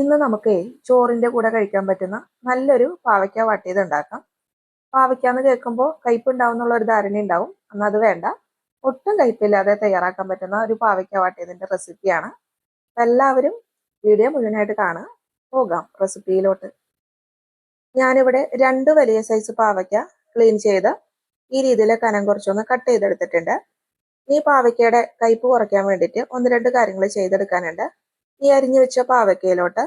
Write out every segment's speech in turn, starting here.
ഇന്ന് നമുക്ക് ചോറിന്റെ കൂടെ കഴിക്കാൻ പറ്റുന്ന നല്ലൊരു പാവയ്ക്ക വാട്ടിയത് ഉണ്ടാക്കാം. പാവയ്ക്ക എന്ന് കേൾക്കുമ്പോൾ കയ്പ് ഉണ്ടാവും എന്നുള്ള ഒരു ധാരണ ഉണ്ടാവും. എന്നാൽ അത് വേണ്ട. ഒട്ടും കയ്പില്ലാതെ തയ്യാറാക്കാൻ പറ്റുന്ന ഒരു പാവയ്ക്ക വാട്ടിയതിന്റെ റെസിപ്പിയാണ്. എല്ലാവരും വീഡിയോ മുഴുവനായിട്ട് കാണുക. പോകാം റെസിപ്പിയിലോട്ട്. ഞാനിവിടെ രണ്ട് വലിയ സൈസ് പാവയ്ക്ക ക്ലീൻ ചെയ്ത് ഈ രീതിയിൽ കനം കുറച്ചൊന്ന് കട്ട് ചെയ്തെടുത്തിട്ടുണ്ട്. ഈ പാവയ്ക്കയുടെ കയ്പ് കുറയ്ക്കാൻ വേണ്ടിയിട്ട് ഒന്ന് രണ്ട് കാര്യങ്ങൾ ചെയ്തെടുക്കാനുണ്ട്. ഈ അരിഞ്ഞു വെച്ച പാവയ്ക്കയിലോട്ട്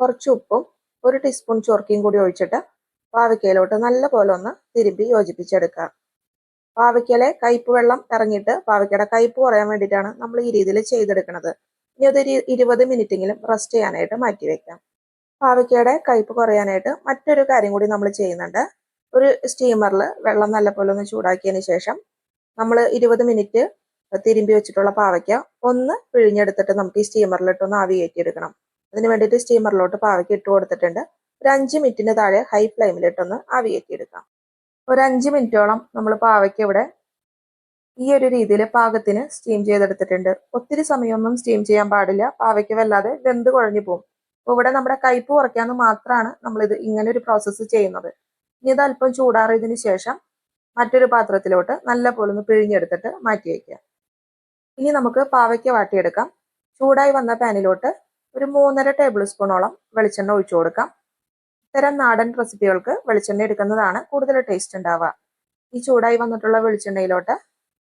കുറച്ച് ഉപ്പും ഒരു ടീസ്പൂൺ ചൊറുക്കിയും കൂടി ഒഴിച്ചിട്ട് പാവയ്ക്കയിലോട്ട് നല്ല പോലെ ഒന്ന് തിരുമ്പി യോജിപ്പിച്ചെടുക്കുക. പാവയ്ക്കയിലെ കയ്പ് വെള്ളം ഇറങ്ങിയിട്ട് പാവയ്ക്കയുടെ കയ്പ് കുറയാൻ വേണ്ടിയിട്ടാണ് നമ്മൾ ഈ രീതിയിൽ ചെയ്തെടുക്കുന്നത്. ഇനി അതൊരു ഇരുപത് മിനിറ്റെങ്കിലും റെസ്റ്റ് ചെയ്യാനായിട്ട് മാറ്റി വെക്കാം. പാവയ്ക്കയുടെ കയ്പ് കുറയാനായിട്ട് മറ്റൊരു കാര്യം കൂടി നമ്മൾ ചെയ്യുന്നുണ്ട്. ഒരു സ്റ്റീമറിൽ വെള്ളം നല്ലപോലെ ഒന്ന് ചൂടാക്കിയതിന് ശേഷം നമ്മൾ ഇരുപത് മിനിറ്റ് തിരുമ്പി വെച്ചിട്ടുള്ള പാവയ്ക്ക ഒന്ന് പിഴിഞ്ഞെടുത്തിട്ട് നമുക്ക് ഈ സ്റ്റീമറിലിട്ട് ഒന്ന് ആവി കയറ്റിയെടുക്കണം അതിന് വേണ്ടിയിട്ട് സ്റ്റീമറിലോട്ട് പാവയ്ക്ക ഇട്ട് കൊടുത്തിട്ടുണ്ട്. ഒരു അഞ്ച് മിനിറ്റിന് താഴെ ഹൈ ഫ്ലെയിമിലിട്ടൊന്ന് ആവി കയറ്റിയെടുക്കാം ഒരു അഞ്ച് മിനിറ്റോളം നമ്മൾ പാവയ്ക്ക ഇവിടെ ഈ ഒരു രീതിയിൽ പാകത്തിന് സ്റ്റീം ചെയ്തെടുത്തിട്ടുണ്ട്. ഒത്തിരി സമയമൊന്നും സ്റ്റീം ചെയ്യാൻ പാടില്ല. പാവയ്ക്ക് വല്ലാതെ വെന്ത് കുഴഞ്ഞു പോകും. അപ്പോൾ ഇവിടെ നമ്മുടെ കയ്പ് കുറയ്ക്കാന്ന് മാത്രമാണ് നമ്മളിത് ഇങ്ങനെ ഒരു പ്രോസസ്സ് ചെയ്യുന്നത്. ഇനി ഇത് അല്പം ചൂടാറിയതിന് ശേഷം മറ്റൊരു പാത്രത്തിലോട്ട് നല്ല പോലെ ഒന്ന് പിഴിഞ്ഞെടുത്തിട്ട് മാറ്റി വയ്ക്കുക ഇനി നമുക്ക് പാവയ്ക്ക വാട്ടിയെടുക്കാം. ചൂടായി വന്ന പാനിലോട്ട് ഒരു മൂന്നര ടേബിൾ സ്പൂണോളം വെളിച്ചെണ്ണ ഒഴിച്ചു കൊടുക്കാം. ഇത്തരം നാടൻ റെസിപ്പികൾക്ക് വെളിച്ചെണ്ണ എടുക്കുന്നതാണ് കൂടുതൽ ടേസ്റ്റ് ഉണ്ടാവുക. ഈ ചൂടായി വന്നിട്ടുള്ള വെളിച്ചെണ്ണയിലോട്ട്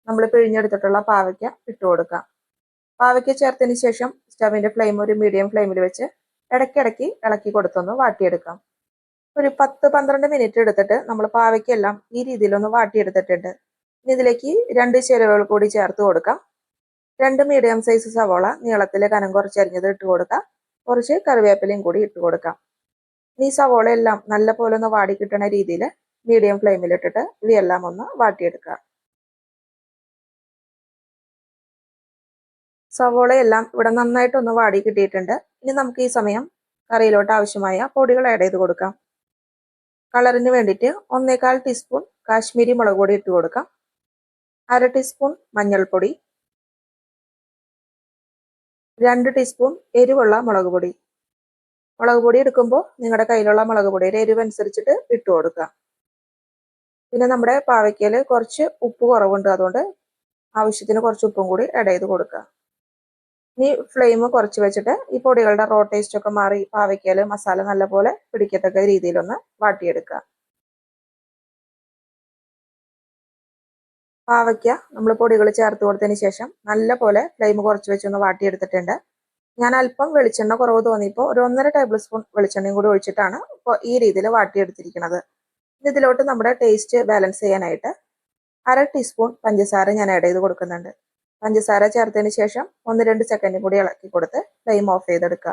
നമ്മൾ പിഴിഞ്ഞെടുത്തിട്ടുള്ള പാവയ്ക്ക ഇട്ടു കൊടുക്കാം. പാവയ്ക്ക ചേർത്തതിന് ശേഷം സ്റ്റവിന്റെ ഫ്ലെയിം ഒരു മീഡിയം ഫ്ലെയിമിൽ വെച്ച് ഇടയ്ക്കിടയ്ക്ക് ഇളക്കി കൊടുത്തൊന്ന് വാട്ടിയെടുക്കാം. ഒരു പത്ത് പന്ത്രണ്ട് മിനിറ്റ് എടുത്തിട്ട് നമ്മൾ പാവയ്ക്കെല്ലാം ഈ രീതിയിലൊന്ന് വാട്ടിയെടുത്തിട്ടുണ്ട്. ഇതിലേക്ക് രണ്ട് ചേരുവകൾ കൂടി ചേർത്ത് കൊടുക്കാം. രണ്ട് മീഡിയം സൈസ് സവോള നീളത്തിൽ കനം കുറച്ച് അരിഞ്ഞത് ഇട്ട് കൊടുക്കാം. കുറച്ച് കറിവേപ്പിലയും കൂടി ഇട്ട് കൊടുക്കാം. ഈ സവോള എല്ലാം നല്ല പോലെ ഒന്ന് വാടി കിട്ടുന്ന രീതിയിൽ മീഡിയം ഫ്ലെയിമിൽ ഇട്ടിട്ട് ഇവയെല്ലാം ഒന്ന് വാട്ടിയെടുക്കുക സവോളയെല്ലാം ഇവിടെ നന്നായിട്ടൊന്ന് വാടി കിട്ടിയിട്ടുണ്ട്. ഇനി നമുക്ക് ഈ സമയം കറിയിലോട്ട് ആവശ്യമായ പൊടികൾ ആഡ് ചെയ്ത് കൊടുക്കാം. കളറിന് വേണ്ടിയിട്ട് ഒന്നേകാൽ ടീസ്പൂൺ കാശ്മീരി മുളക് പൊടി ഇട്ട് കൊടുക്കാം. അര ടീസ്പൂൺ മഞ്ഞൾപ്പൊടി രണ്ട് ടീസ്പൂൺ എരിവുള്ള മുളക് പൊടി. മുളക് പൊടി എടുക്കുമ്പോൾ നിങ്ങളുടെ കയ്യിലുള്ള മുളക് പൊടിയുടെ എരിവ് അനുസരിച്ചിട്ട് ഇട്ട് കൊടുക്കുക പിന്നെ നമ്മുടെ പാവയ്ക്കയിൽ കുറച്ച് ഉപ്പ് കുറവുണ്ട് അതുകൊണ്ട് ആവശ്യത്തിന് കുറച്ച് ഉപ്പും കൂടി ആഡ് ചെയ്ത് കൊടുക്കുക ഇനി ഫ്ലെയിം കുറച്ച് വെച്ചിട്ട് ഈ പൊടികളുടെ റോ ടേസ്റ്റ് ഒക്കെ മാറി പാവയ്ക്കയിൽ മസാല നല്ലപോലെ പിടിക്കത്തക്ക രീതിയിലൊന്ന് വാട്ടിയെടുക്കുക പാവയ്ക്ക നമ്മൾ പൊടികൾ ചേർത്ത് കൊടുത്തതിന് ശേഷം നല്ല പോലെ ഫ്ലെയിം കുറച്ച് വെച്ചൊന്ന് വാട്ടിയെടുത്തിട്ടുണ്ട്. ഞാൻ അല്പം വെളിച്ചെണ്ണ കുറവ് തോന്നിയപ്പോൾ ഒരു ഒന്നര ടേബിൾ സ്പൂൺ വെളിച്ചെണ്ണയും കൂടി ഒഴിച്ചിട്ടാണ് ഇപ്പോൾ ഈ രീതിയിൽ വാട്ടിയെടുത്തിരിക്കുന്നത് ഇതിലോട്ട് നമ്മുടെ ടേസ്റ്റ് ബാലൻസ് ചെയ്യാനായിട്ട് അര ടീസ്പൂൺ പഞ്ചസാര ഞാൻ ആഡ് ചെയ്ത് കൊടുക്കുന്നുണ്ട്. പഞ്ചസാര ചേർത്തതിന് ശേഷം ഒന്ന് രണ്ട് സെക്കൻഡ് കൂടി ഇളക്കി കൊടുത്ത് ഫ്ലെയിം ഓഫ് ചെയ്തെടുക്കുക.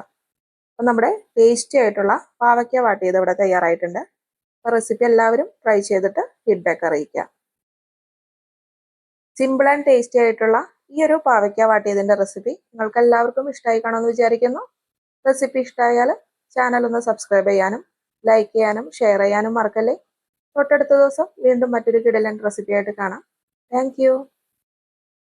അപ്പം നമ്മുടെ ടേസ്റ്റി ആയിട്ടുള്ള പാവയ്ക്ക വാട്ടിയത് ഇവിടെ തയ്യാറായിട്ടുണ്ട്. റെസിപ്പി എല്ലാവരും ട്രൈ ചെയ്തിട്ട് ഫീഡ്ബാക്ക് അറിയിക്കുക. സിമ്പിൾ ആൻഡ് ടേസ്റ്റി ആയിട്ടുള്ള ഈ ഒരു പാവയ്ക്ക വാട്ടിയതിന്റെ റെസിപ്പി നിങ്ങൾക്ക് എല്ലാവർക്കും ഇഷ്ടമായി കാണുമെന്ന് വിചാരിക്കുന്നു. റെസിപ്പി ഇഷ്ടമായാൽ ചാനൽ ഒന്ന് സബ്സ്ക്രൈബ് ചെയ്യാനും ലൈക്ക് ചെയ്യാനും ഷെയർ ചെയ്യാനും മറക്കല്ലേ. തൊട്ടടുത്ത ദിവസം വീണ്ടും മറ്റൊരു കിടലൻ റെസിപ്പിയായിട്ട് കാണാം. താങ്ക്